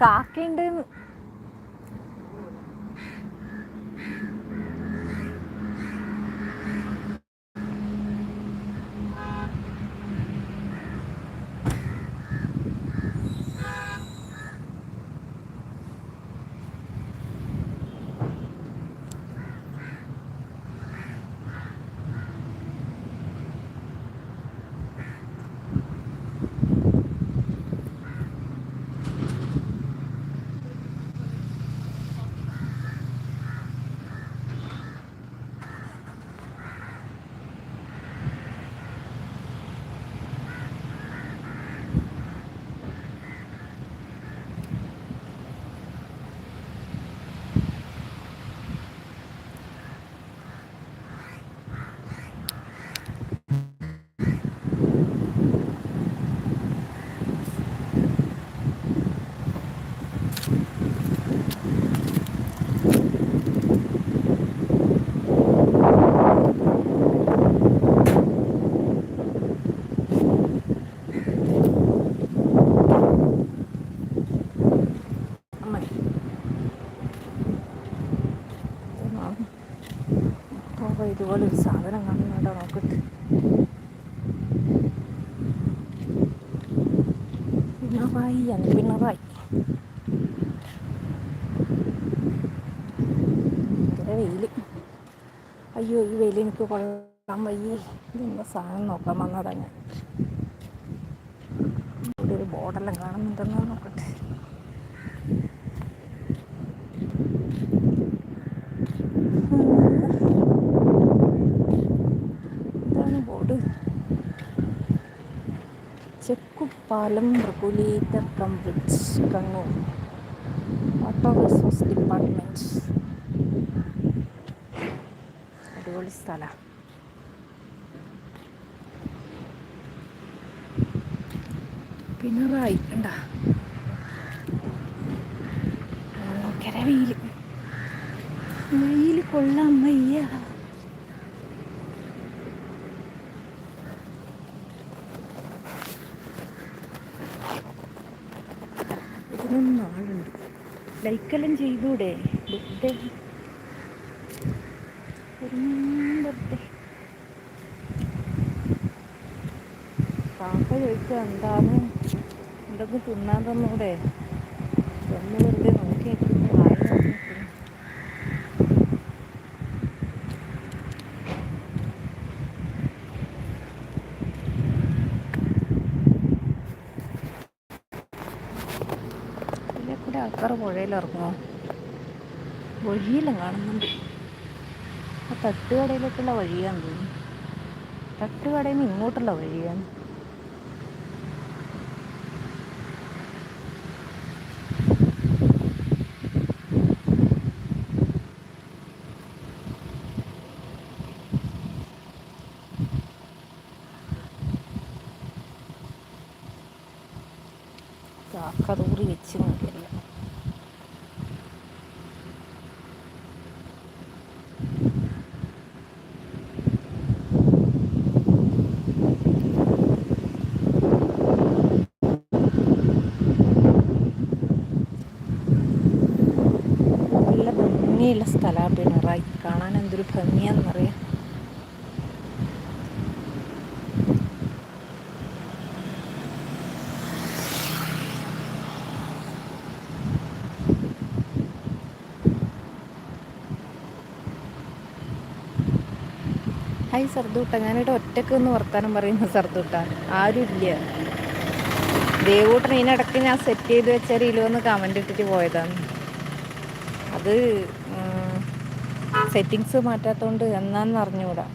കാക്കയുണ്ട് അപ്പോൾ ഇതുപോലെ ഒരു സാധനം കാണുന്നുണ്ടോ നോക്കട്ടെ പിണറായി ആണ് പിണറായി. വെയിൽ അയ്യോ ഈ വെയിൽ എനിക്ക് കൊള്ളാൻ വയ്യ. ഇതെന്താ സാധനം നോക്കാൻ വന്നതാണ് ഞാൻ ഇവിടെ ഒരു ബോർഡെല്ലാം കാണുന്നുണ്ടെന്ന് നോക്കട്ടെ എന്താണ് board ചെക്കുപ്പാലം regulator cum bridge Kannur. Water resource department അടിപൊളി സ്ഥലമാണ് പിണറായി ഉണ്ടാ ഭയങ്കര വെയിൽ വെയിൽ കൊള്ളാം വയ്യ ആളുണ്ട്. ലൈക്കെല്ലാം ചെയ്തൂടെ? ബർത്ത്ഡേ ബർത്ത്ഡേ പാപ്പ ചോദിക്കുക എന്താണ്? എന്തൊക്കെ തിന്നാൻ തന്നൂടെ? വെറുതെ നോക്കി നിൽക്കുന്നു വായ നോക്കി നിൽക്കുന്നു ഇതിലെ കൂടെ ആൾക്കാർ പുഴയിൽ ഇറങ്ങുമോ വഴിയെല്ലാം കാണുന്നുണ്ട്. ആ തട്ടുകടയിലേക്കുള്ള വഴിയാന്ന് തോന്നുന്നു. തട്ടുകടയിൽ നിന്ന് ഇങ്ങോട്ടുള്ള വഴിയാണ് ചാക്ക തൂറി വെച്ച് നോക്കിയല്ല നല്ല ഭംഗിയുള്ള സ്ഥലമാണ് പിണറായി കാണാൻ എന്തൊരു ഭംഗിയാണെന്നറിയാം. ഹായ് സർദൂട്ട ഞാനിവിടെ ഒറ്റയ്ക്ക് ഒന്ന് വർത്താനം പറയുന്ന സർദൂട്ട. ആരും ഇല്ല ദേവൂട്ടൻ ഇതിനിടയ്ക്ക് ഞാൻ സെറ്റ് ചെയ്ത് വെച്ച റീലൊന്ന് കമന്റ് ഇട്ടിട്ട് പോയതാണ്. അത് സെറ്റിങ്സ് മാറ്റാത്തതുകൊണ്ട് എന്നാന്ന് അറിഞ്ഞുകൂടാ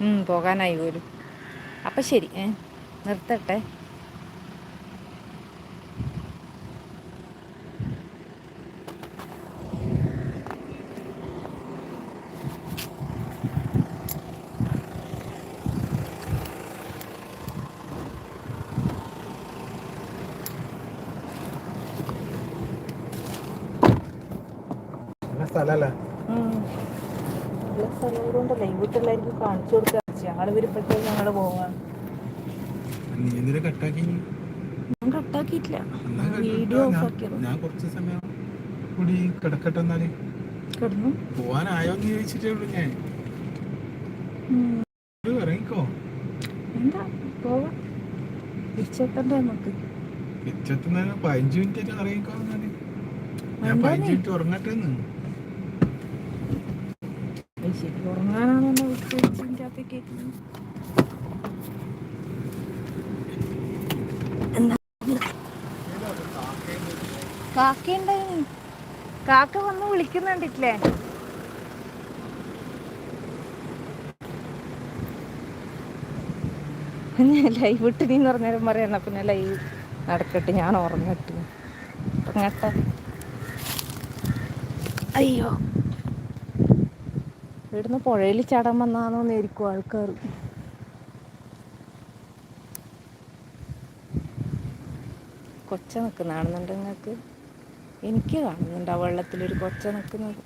ഉം, പോകാനായി പോലും. അപ്പം ശരി ഏ നിർത്തട്ടെ നല്ല സ്ഥലല്ലേ. നല്ല വീട്ടിലെല്ലാവർക്കും കാണിച്ചു കൊടുക്കുക വരുമ്പോഴത്തേക്ക് ഞങ്ങൾ ഞാൻ കട്ടാക്കിയിട്ടില്ല. എന്നാ വീഡിയോ ഞാൻ- ഓഫ് ആക്കിയത്. ഞാൻ കുറച്ച് സമയം കൂടി കിടക്കട്ടെ എന്നാൽ. കിടന്നു. പോവാനായോന്ന് ചോദിച്ചിട്ടേ ഉള്ളൂ ഞാൻ. ഇറങ്ങിക്കോ എന്താ? പോവാ. തിരിച്ചെത്തണ്ടേ നമുക്ക്? തിരിച്ചെത്തുന്നതിന് പതിനഞ്ച് മിനിറ്റ് ഇറങ്ങിക്കോ എന്നാൽ. ഞാൻ എന്താ പതിനഞ്ച് മിനിറ്റ് ഉറങ്ങട്ടെ ശരി ഉറങ്ങാനാണ് എന്നെ വിട്ട് ഇതിന്റെ അകത്തേക്ക് കയറ്റുന്നത്. കാക്ക വന്ന് വിളിക്കുന്നുണ്ടില്ലേ? ഞാൻ ലൈവ് ഇട്ടിന്ന് പറഞ്ഞാലും പറയാന്ന പിന്നെ ലൈവ് നടക്കട്ടെ ഞാൻ ഉറങ്ങട്ടെ. ഉറങ്ങട്ടെ. അയ്യോ. ഇവിടുന്ന് പുഴയിൽ ചാടാൻ വന്നാന്നോന്ന് ആയിരിക്കും ആൾക്കാർ. കൊച്ച നിൽക്കുന്നതാണെന്നുണ്ട് നിങ്ങൾക്ക് എനിക്ക് കാണുന്നുണ്ട് ആ വെള്ളത്തിലൊരു കൊച്ച നിൽക്കുന്നത്.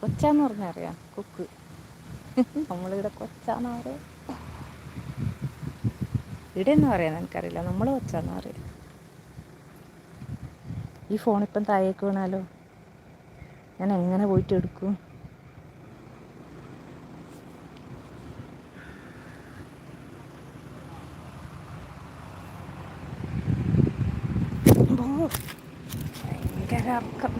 കൊച്ചാന്ന് പറഞ്ഞറിയാം കുക്ക്. നമ്മളിവിടെ കൊച്ചാന്ന് പറയാം. ഇവിടെ എന്ന് പറയാൻ എനിക്കറിയില്ല നമ്മൾ കൊച്ചാന്ന് പറയാം. ഈ ഫോണിപ്പം താഴേക്ക് വീണാലോ? ഞാൻ എങ്ങനെ പോയിട്ട് എടുക്കും ഓ, അർക്കം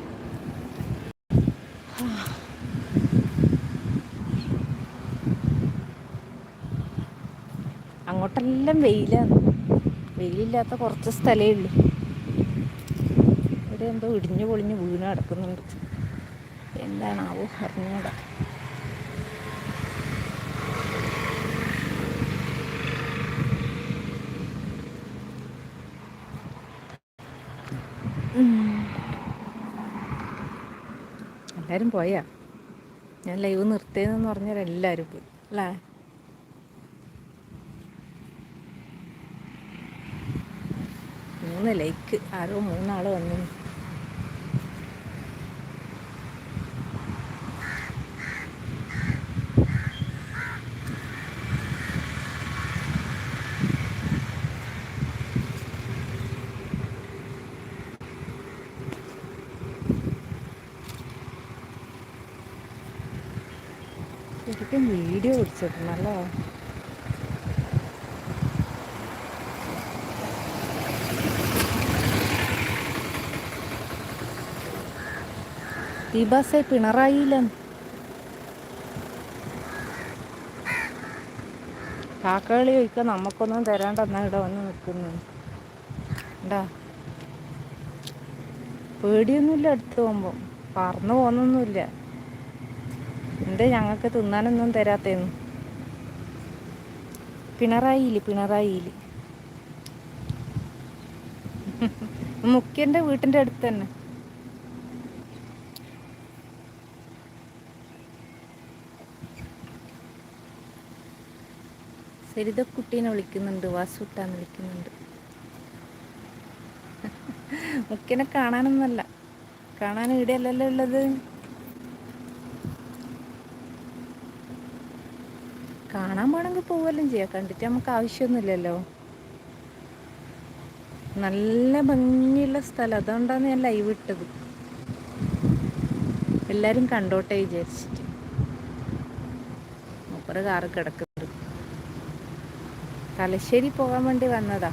അങ്ങോട്ടെല്ലാം വെയിലാണ് വെയിലില്ലാത്ത കുറച്ച് സ്ഥലമേ ഉള്ളൂ. ഇവിടെ എന്തോ ഇടിഞ്ഞു പൊളിഞ്ഞ് വീണ് കിടക്കുന്നുണ്ട്. എന്താണാവോ അറിഞ്ഞൂടാ. എല്ലാവരും പോയാ? ഞാൻ ലൈവ് നിർത്തിയതെന്ന് പറഞ്ഞാൽ എല്ലാവരും പോയി അല്ലേ? മൂന്ന് ലൈക്ക് ആരോ മൂന്നാൾ വന്നു ശരിക്കും വീഡിയോ പിടിച്ചിട്ടുണ്ടല്ലോ. ദീപാസെ പിണറായില്ലെന്ന് കാക്കകളി ചോദിക്കാൻ നമുക്കൊന്നും തരാണ്ടെന്നാ ഇവിടെ വന്ന് നിൽക്കുന്നു. ഉണ്ടാ പേടിയൊന്നുമില്ല അടുത്ത് പോകുമ്പോൾ പറന്നു പോകുന്നൊന്നുമില്ല. എന്താ ഞങ്ങൾക്ക് തിന്നാനൊന്നും തരാത്തേന്ന്. പിണറായിൽ പിണറായിൽ മുഖ്യന്റെ വീട്ടിന്റെ അടുത്ത് തന്നെ. സരിതക്കുട്ടീനെ വിളിക്കുന്നുണ്ട് വാസുട്ടാന്ന് വിളിക്കുന്നുണ്ട്. മുഖ്യനെ കാണാനൊന്നല്ല കാണാൻ ഇവിടെയല്ലല്ലോ ഉള്ളത്. കാണാൻ വേണമെങ്കിൽ പോവല്ലോ ചെയ്യാം. കണ്ടിട്ട് നമുക്ക് ആവശ്യമൊന്നുമില്ലല്ലോ. നല്ല ഭംഗിയുള്ള സ്ഥലം. അതുകൊണ്ടാണ് ഞാൻ ലൈവ് ഇട്ടത്. എല്ലാരും കണ്ടോട്ടെ വിചാരിച്ചിട്ട്. മൂപ്പറ് കാറ് കിടക്കുന്നുണ്ട്. തലശ്ശേരി പോകാൻ വേണ്ടി വന്നതാ.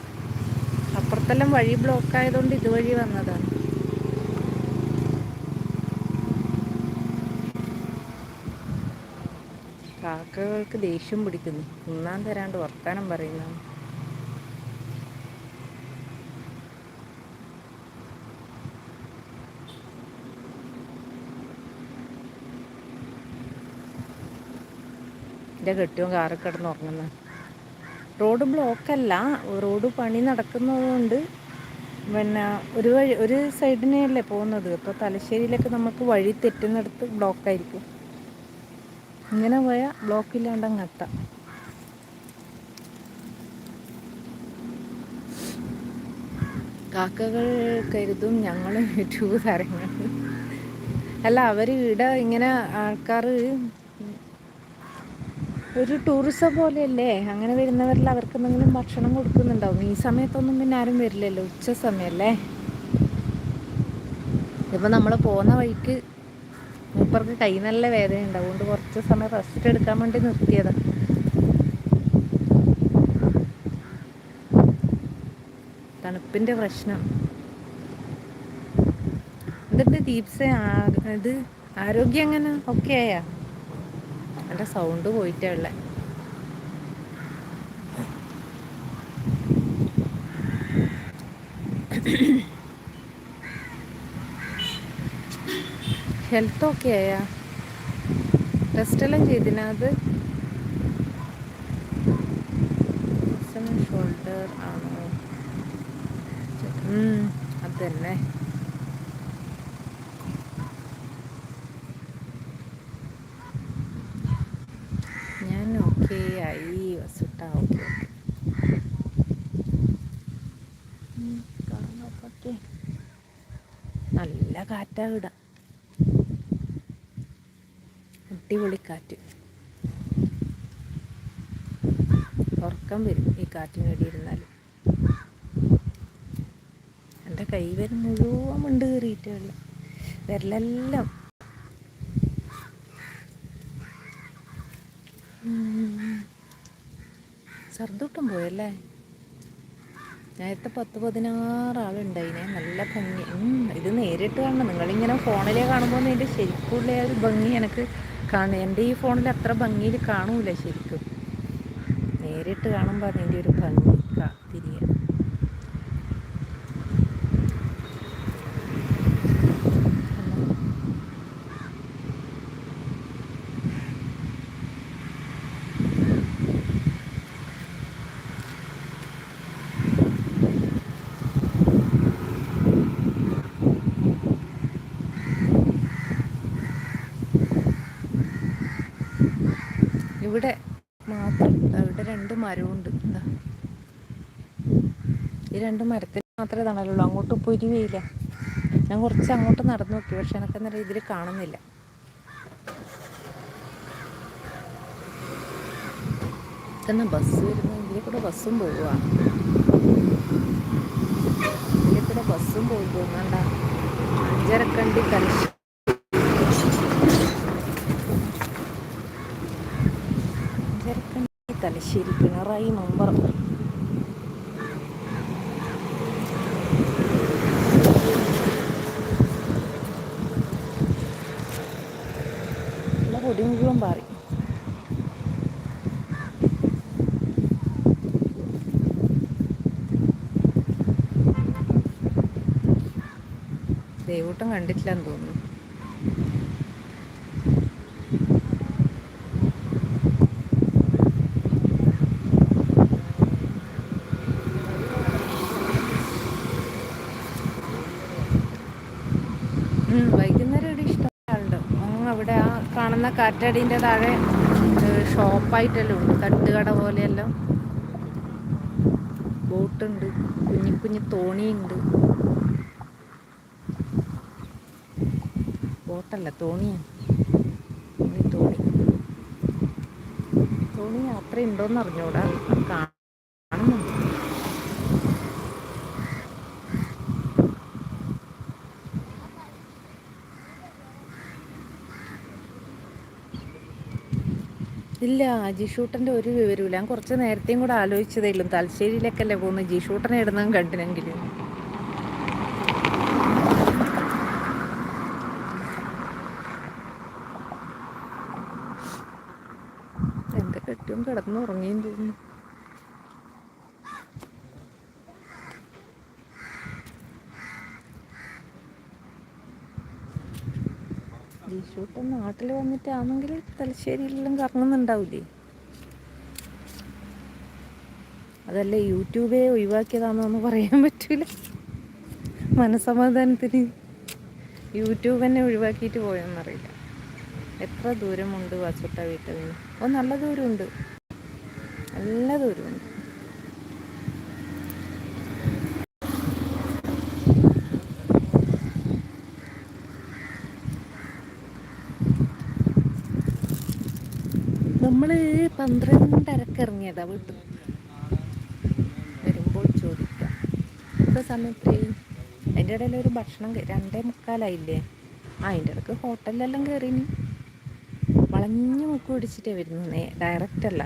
അപ്പുറത്തെല്ലാം വഴി ബ്ലോക്ക് ആയതുകൊണ്ട് ഇതുവഴി വന്നതാണ്. കാക്കകൾക്ക് ദേഷ്യം പിടിക്കുന്നു. ഉണ്ണാൻ തരാണ്ട് വർത്താനം പറയുന്നു. എന്റെ കെട്ടിയും കാറ് കിടന്ന് ഉറങ്ങുന്ന. റോഡ് ബ്ലോക്കല്ല റോഡ് പണി നടക്കുന്നതുകൊണ്ട് പിന്നെ ഒരു വഴി ഒരു സൈഡിനെയല്ലേ പോകുന്നത്. അപ്പോൾ തലശ്ശേരിയിലൊക്കെ നമുക്ക് വഴി തെറ്റുന്നിടത്ത് ബ്ലോക്കായിരിക്കും ഇങ്ങനെ പോയാൽ ബ്ലോക്കില്ലാണ്ട് അങ്ങ് എത്താം. കാക്കകൾ കരുതും ഞങ്ങൾ യൂട്യൂബ് താരങ്ങൾ അല്ല അവർ ഇവിടെ ഇങ്ങനെ ആൾക്കാർ ഒരു ടൂറിസം പോലെയല്ലേ? അങ്ങനെ വരുന്നവരിൽ അവർക്ക് എന്തെങ്കിലും ഭക്ഷണം കൊടുക്കുന്നുണ്ടാവും. ഈ സമയത്തൊന്നും പിന്നെ ആരും വരില്ലല്ലോ. ഉച്ച സമയമല്ലേ ഇപ്പം നമ്മൾ പോകുന്ന വഴിക്ക് മൂപ്പർക്ക് കൈ നല്ല വേദനയുണ്ട്. അതുകൊണ്ട് കുറച്ച് സമയം റെസ്റ്റ് എടുക്കാൻ വേണ്ടി നിർത്തിയതാണ് തണുപ്പിന്റെ പ്രശ്നം. എന്നിട്ട് ദീപ്സ ഇത് ആരോഗ്യം എങ്ങനെ? ഓക്കെ ആയാ. എന്റെ സൗണ്ട് പോയിട്ടേ ഉള്ളേ. ഹെൽത്ത് ഓക്കെ ആയാ? ടെസ്റ്റ് എല്ലാം ചെയ്തിനത് ഷോൾഡർ ആണോ? അത് ഞാൻ ഓക്കെ ആയി വസുട്ട ഓക്കെ നല്ല കാറ്റാ വിടാം അടിപൊളി കാറ്റ്. ഉറക്കം വരും ഈ കാറ്റിനടി ഇരുന്നാൽ എന്റെ കൈ വരും മുഴുവൻ മുണ്ട് കയറിയിട്ടുള്ള വിരലെല്ലാം. സർദൂട്ടം പോയല്ലേ? നേരത്തെ പത്ത് പതിനാറ് ആളുണ്ടായിനെ. നല്ല ഭംഗി. ഇത് നേരിട്ട് കാണണം. നിങ്ങളിങ്ങനെ ഫോണിലേ കാണുമ്പോൾ ഇതിന്റെ ശരിക്കുള്ള ഒരു ഭംഗി എനിക്ക് കാണും. എന്റെ ഈ ഫോണിൽ അത്ര ഭംഗിയിൽ കാണൂല ശരിക്കും. നേരിട്ട് കാണുമ്പോൾ അതിന്റെ ഒരു ഭംഗി കാ- ഇവിടെ മാത്രം. ഇവിടെ രണ്ട് മരമുണ്ട് ദാ. ഈ രണ്ട് മരത്തിൽ മാത്രമേ തണലുള്ളൂ. അങ്ങോട്ട് പൊരിവയില്ല ഞാൻ കുറച്ച് അങ്ങോട്ട് നടന്നു നോക്കി. പക്ഷെ എനക്കെന്ന രീതിയിൽ കാണുന്നില്ല. തന്നെ ബസ് വരുന്നു ഇതിൽ കൂടെ ബസ്സും പോവുക ഇതിൽ കൂടെ ബസ്സും പോകുന്നുണ്ടാ അഞ്ചരക്കണ്ടി കലിശ അഞ്ചരക്കണ്ടി തലശ്ശേരി പിണറായി ഉള്ള പൊടി മുഴുവൻ പാറി. ദേവൂട്ടം കണ്ടിട്ടില്ലെന്ന് തോന്നുന്നു ഉം, വൈകുന്നേരം ഇവിടെ ഇഷ്ടം ആളുണ്ട് അങ്ങ് അവിടെ ആ കാണുന്ന കാറ്റടീന്റെ താഴെ ഷോപ്പായിട്ടല്ലേ ഉള്ളൂ. തട്ടുകട പോലെയെല്ലാം. ബോട്ടുണ്ട്. കുഞ്ഞു കുഞ്ഞു തോണിയുണ്ട്. ബോട്ടല്ല തോണിയാണ് കുഞ്ഞു തോണി. തോണി യാത്ര ഉണ്ടോയെന്ന് അറിഞ്ഞൂടാ കാണുന്നുണ്ട്. ഇല്ല ജിഷൂട്ടന്റെ ഒരു വിവരമില്ല ഞാൻ കുറച്ച് നേരത്തെയും കൂടെ ആലോചിച്ചതേ ഉള്ളൂ തലശ്ശേരിയിലേക്കല്ലേ പോകുന്നത്? ജിഷൂട്ടനെ ഇടുന്നതും കണ്ടിനെങ്കിൽ എന്റെ കെട്ടിയും കിടന്നുറങ്ങിയും തോന്നുന്നു. ജിഷൂട്ടൻ നാട്ടിൽ വന്നിട്ടാണെങ്കിൽ തലശ്ശേരിയിലെല്ലാം കറങ്ങുന്നുണ്ടാവില്ലേ അതല്ല യൂട്യൂബേ ഒഴിവാക്കിയതാണെന്നൊന്നും പറയാൻ പറ്റൂല. മനസമാധാനത്തിന് യൂട്യൂബ് തന്നെ ഒഴിവാക്കിയിട്ട് പോയെന്നറിയില്ല. എത്ര ദൂരമുണ്ട് വാസുട്ട വീട്ടിൽ നിന്ന് ഓ നല്ല ദൂരമുണ്ട്. നല്ല ദൂരമുണ്ട്. നമ്മൾ പന്ത്രണ്ടരക്ക് ഇറങ്ങിയതാ വീട്ടിൽ. വരുമ്പോൾ ചോദിക്കാം. ഇത്ര സമയത്ത് അതിന്റെ ഇടയിൽ ഒരു ഭക്ഷണം രണ്ടേ മുക്കാലായില്ലേ? ആ അതിന്റെ ഇടയ്ക്ക് ഹോട്ടലിലെല്ലാം കയറിനി വളഞ്ഞു മുക്ക് പിടിച്ചിട്ടേ വരുന്നു നേ ഡയറക്റ്റ് അല്ല.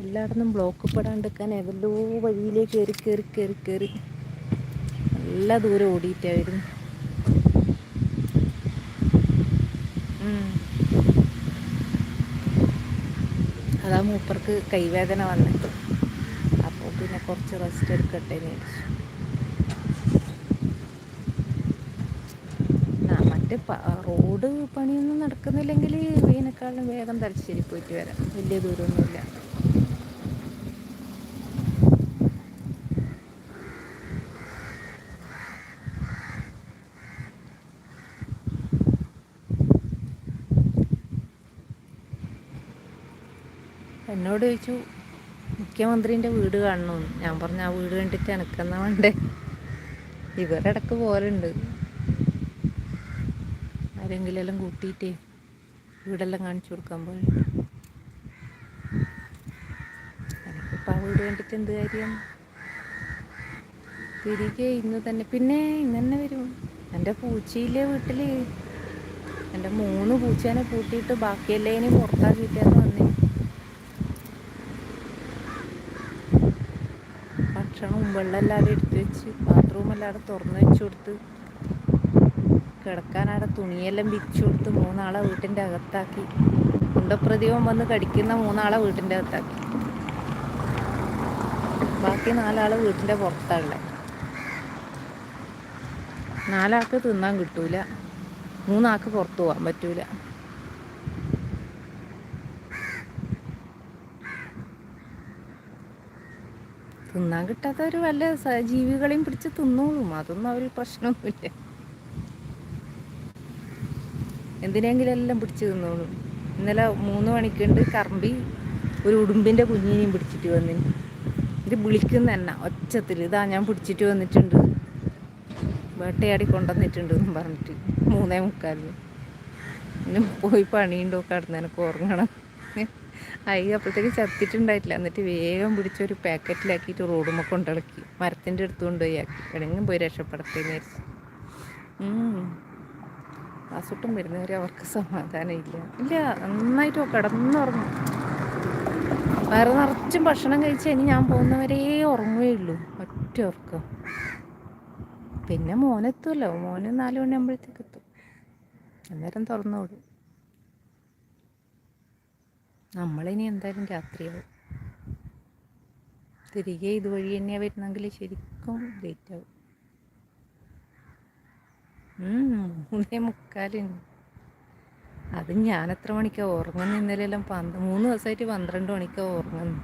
എല്ലായിടത്തും ബ്ലോക്ക് പെടാണ്ടിരിക്കാൻ എവല്ലോ വഴിയിലേക്ക് കയറി കയറി കയറി കയറി നല്ല ദൂരം ഓടിയിട്ടാ വരുന്നു ഉം. അതാ മൂപ്പർക്ക് കൈവേദന വന്നിട്ട് അപ്പോൾ പിന്നെ കുറച്ച് റെസ്റ്റ് എടുക്കട്ടെ എന്ന് റോഡ് പണിയൊന്നും നടക്കുന്നില്ലെങ്കിൽ വീനേക്കാളും വേഗം തലശ്ശേരി പോയിട്ട് വരാം. വലിയ ദൂരമൊന്നുമില്ല. എന്നോട് ചോദിച്ചു മുഖ്യമന്ത്രിന്റെ വീട് കാണണമെന്ന് ഞാൻ പറഞ്ഞു ആ വീട് കണ്ടിട്ട് എനക്കെന്നാ വേണ്ടേ? ഇവരിടക്ക് പോലുണ്ട് ആരെങ്കിലും എല്ലാം കൂട്ടിയിട്ടേ വീടെല്ലാം കാണിച്ചു കൊടുക്കാൻ പോയി എനിക്കിപ്പോൾ ആ വീട് കണ്ടിട്ട് എന്ത് കാര്യം? തിരികെ ഇന്ന് തന്നെ പിന്നെ ഇന്ന് തന്നെ വരും. എന്റെ പൂച്ചയിലെ വീട്ടിൽ എന്റെ മൂന്ന് പൂച്ചേനെ കൂട്ടിയിട്ട് ബാക്കിയെല്ലാം ഇനി വന്നേ ഭക്ഷണവും വെള്ളമെല്ലാം അവിടെ എടുത്ത് വെച്ച് ബാത്റൂം എല്ലാവരും തുറന്ന് വെച്ച് കൊടുത്ത് കിടക്കാൻ അവിടെ തുണിയെല്ലാം വിരിച്ചു കൊടുത്ത് മൂന്നാളെ വീട്ടിന്റെ അകത്താക്കി. കുണ്ടപ്രദീപം വന്ന് കടിക്കുന്ന മൂന്നാളെ വീട്ടിന്റെ അകത്താക്കി. ബാക്കി നാലാൾ വീട്ടിന്റെ പുറത്താണുള്ളത് നാലാൾക്ക് തിന്നാൻ കിട്ടൂല. മൂന്നാൾക്ക് പുറത്തു പോകാൻ പറ്റൂല. തിന്നാൻ കിട്ടാത്തവർ വല്ല ജീവികളെയും പിടിച്ച് തിന്നോളും. അതൊന്നും അവർ പ്രശ്നമൊന്നുമില്ല. എന്തിനെങ്കിലും എല്ലാം പിടിച്ച് തിന്നോളും. ഇന്നലെ മൂന്ന് മണിക്കുണ്ട് കറമ്പി ഒരു ഉടുമ്പിന്റെ കുഞ്ഞിനെയും പിടിച്ചിട്ട് വന്നിന് ഇത് വിളിക്കുന്ന തന്നെ ഒച്ചത്തിൽ. ഇതാ ഞാൻ പിടിച്ചിട്ട് വന്നിട്ടുണ്ട്. വേട്ടയാടി കൊണ്ടുവന്നിട്ടുണ്ട് എന്നും പറഞ്ഞിട്ട്. മൂന്നേ മുക്കാലിന്. പോയി പണിയുണ്ടോ? കടന്ന് എനിക്ക് ഉറങ്ങണം. അയ്യ അപ്പോഴത്തേക്ക് ചത്തിട്ടുണ്ടായിട്ടില്ല. എന്നിട്ട് വേഗം പിടിച്ചൊരു പാക്കറ്റിലാക്കിയിട്ട് റോഡുമ്മ കൊണ്ടിളക്കി. മരത്തിന്റെ അടുത്ത് കൊണ്ടുപോയി ആക്കി. എവിടെങ്കിലും പോയി രക്ഷപ്പെടട്ടെ എന്ന് വിചാരിച്ചു വാസുട്ടും വരുന്നവരെ അവർക്ക് സമാധാനം ഇല്ല ഇല്ല നന്നായിട്ട് കിടന്നുറങ്ങും. വേറെ നിറച്ചും ഭക്ഷണം കഴിച്ച് ഇനി ഞാൻ പോകുന്നവരേ ഉറങ്ങുകയുള്ളൂ ഒറ്റ ഉറക്കം. പിന്നെ മോനെത്തുമല്ലോ മോന് നാല് മണിയാകുമ്പോഴത്തേക്ക് എത്തും. അന്നേരം തുറന്നോടും. നമ്മളിനി എന്തായാലും രാത്രിയാവും. തിരികെ ഇതുവഴി തന്നെയാണ് വരുന്നെങ്കിൽ ശരിക്കും ലേറ്റ് ആവും. മൂന്നേ മുക്കാലിന്. അത് ഞാൻ എത്ര മണിക്കാണ് ഉറങ്ങുന്ന ഇന്നലെല്ലാം പന്ത് മൂന്ന് ദിവസമായിട്ട് പന്ത്രണ്ട് മണിക്കാണ് ഉറങ്ങുന്നത്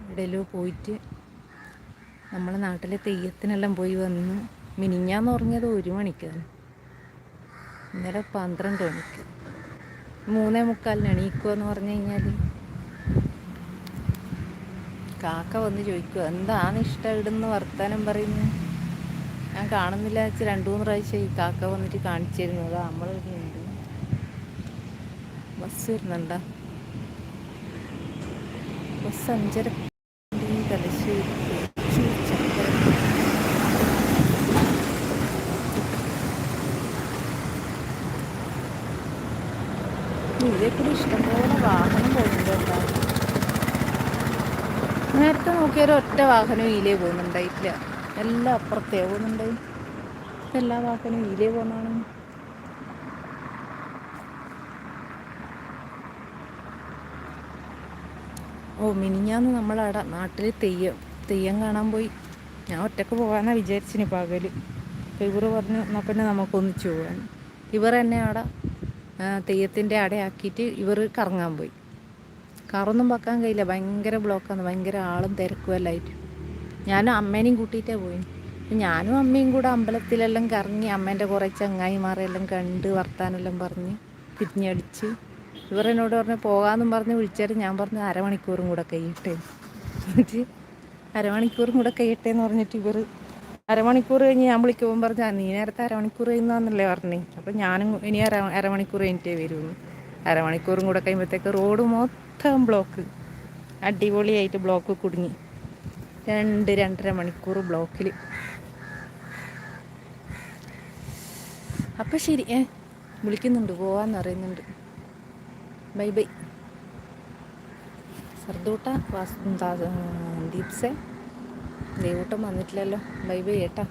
എവിടെയല്ലോ പോയിട്ട് നമ്മളെ നാട്ടിലെ തെയ്യത്തിനെല്ലാം പോയി വന്ന് മിനിഞ്ഞാന്ന് ഉറങ്ങിയത് ഒരു മണിക്കാണ്. ഇന്നലെ പന്ത്രണ്ട് മണിക്ക്. മൂന്നേ മുക്കാലിന് എണീക്കുക എന്ന് പറഞ്ഞു കഴിഞ്ഞാൽ കാക്ക വന്ന് ചോദിക്കുക എന്താണ് ഇഷ്ടം ഇടുന്ന വർത്താനം പറയുന്നത് ഞാൻ കാണുന്നില്ല വെച്ച് രണ്ടു മൂന്ന് പ്രാവശ്യം ഈ കാക്ക വന്നിട്ട് കാണിച്ചു അതാ നമ്മളിവിടെ ഉണ്ട് ബസ് വരുന്നുണ്ടോ? ബസ് അഞ്ചര തലശ്ശേരി കൊച്ചി, ചക്കര. ഇതിലെ കൂടി ഇഷ്ടംപോലെ വാഹനം പോകുന്നുണ്ട് കേട്ടോ നേരത്തെ നോക്കിയാൽ ഒറ്റ വാഹനം ഈലേ പോകുന്നുണ്ടായിട്ടില്ല. എല്ലാം അപ്പുറത്തേ പോകുന്നുണ്ടായി എല്ലാ വാഹനവും ഈലേ പോകുന്നതാണ്. ഓ മിനിഞ്ഞാന്ന് നമ്മളവിടെ നാട്ടിൽ തെയ്യം തെയ്യം കാണാൻ പോയി. ഞാൻ ഒറ്റയ്ക്ക് പോകാനാണ് വിചാരിച്ചിന് പകൽ അപ്പോൾ ഇവർ പറഞ്ഞു എന്നാൽ പിന്നെ നമുക്കൊന്നിച്ച് പോകാൻ ഇവർ എന്നെ അവിടെ തെയ്യത്തിന്റെ അടയാക്കിയിട്ട് ഇവർ കറങ്ങാൻ പോയി. കാറൊന്നും വെക്കാൻ കഴിയില്ല. ഭയങ്കര ബ്ലോക്കാണ്. ഭയങ്കര ആളും തിരക്കും എല്ലാം ആയിട്ട്. ഞാനും അമ്മേനെയും കൂട്ടിയിട്ടേ പോയി. ഞാനും അമ്മയും കൂടെ അമ്പലത്തിലെല്ലാം കറങ്ങി അമ്മേന്റെ കുറേ ചങ്ങായിമാരെല്ലാം കണ്ട് വർത്താനെല്ലാം പറഞ്ഞ് തിരിഞ്ഞടിച്ച് ഇവർ എന്നോട് പറഞ്ഞു പോകാമെന്നും പറഞ്ഞ് വിളിച്ചാൽ ഞാൻ പറഞ്ഞു അരമണിക്കൂറും കൂടെ കഴിയട്ടെ. എന്നിട്ട് അരമണിക്കൂറും കൂടെ കഴിയട്ടെ എന്ന് പറഞ്ഞിട്ട് ഇവർ അരമണിക്കൂർ കഴിഞ്ഞ് ഞാൻ വിളിക്കുമ്പോൾ പറഞ്ഞു നീ നേരത്തെ അരമണിക്കൂർ കഴിയുന്നല്ലേ പറഞ്ഞേ. അപ്പം ഞാനും ഇനി അര അരമണിക്കൂർ കഴിഞ്ഞിട്ടേ വരുള്ളൂ. അരമണിക്കൂറും കൂടെ കഴിയുമ്പോഴത്തേക്ക് റോഡ് മൊത്തം ബ്ലോക്ക് അടിപൊളിയായിട്ട് ബ്ലോക്ക് കുടുങ്ങി. രണ്ട് രണ്ടര മണിക്കൂർ ബ്ലോക്കിൽ അപ്പം ശരി ഏ വിളിക്കുന്നുണ്ട് പോവാന്ന് അറിയുന്നുണ്ട് ബൈ ബൈ. സർദൂട്ട വാസ് ദീപ്സേ. ദേവൂട്ടം വന്നിട്ടില്ലല്ലോ. ബൈ ബൈ ഏട്ടാ.